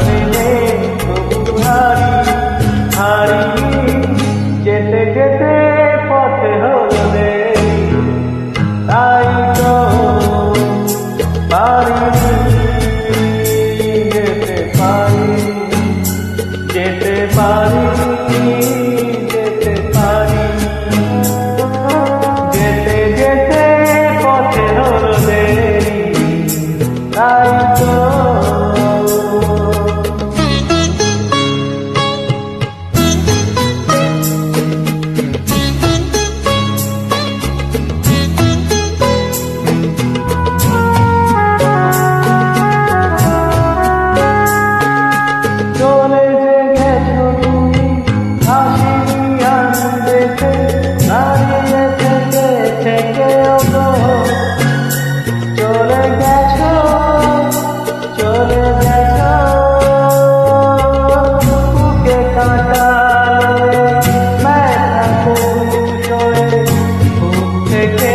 Hallelujah. চলে গেছো চলে গেছো। বুকে কাটালে ম্যাথ বুক থেকে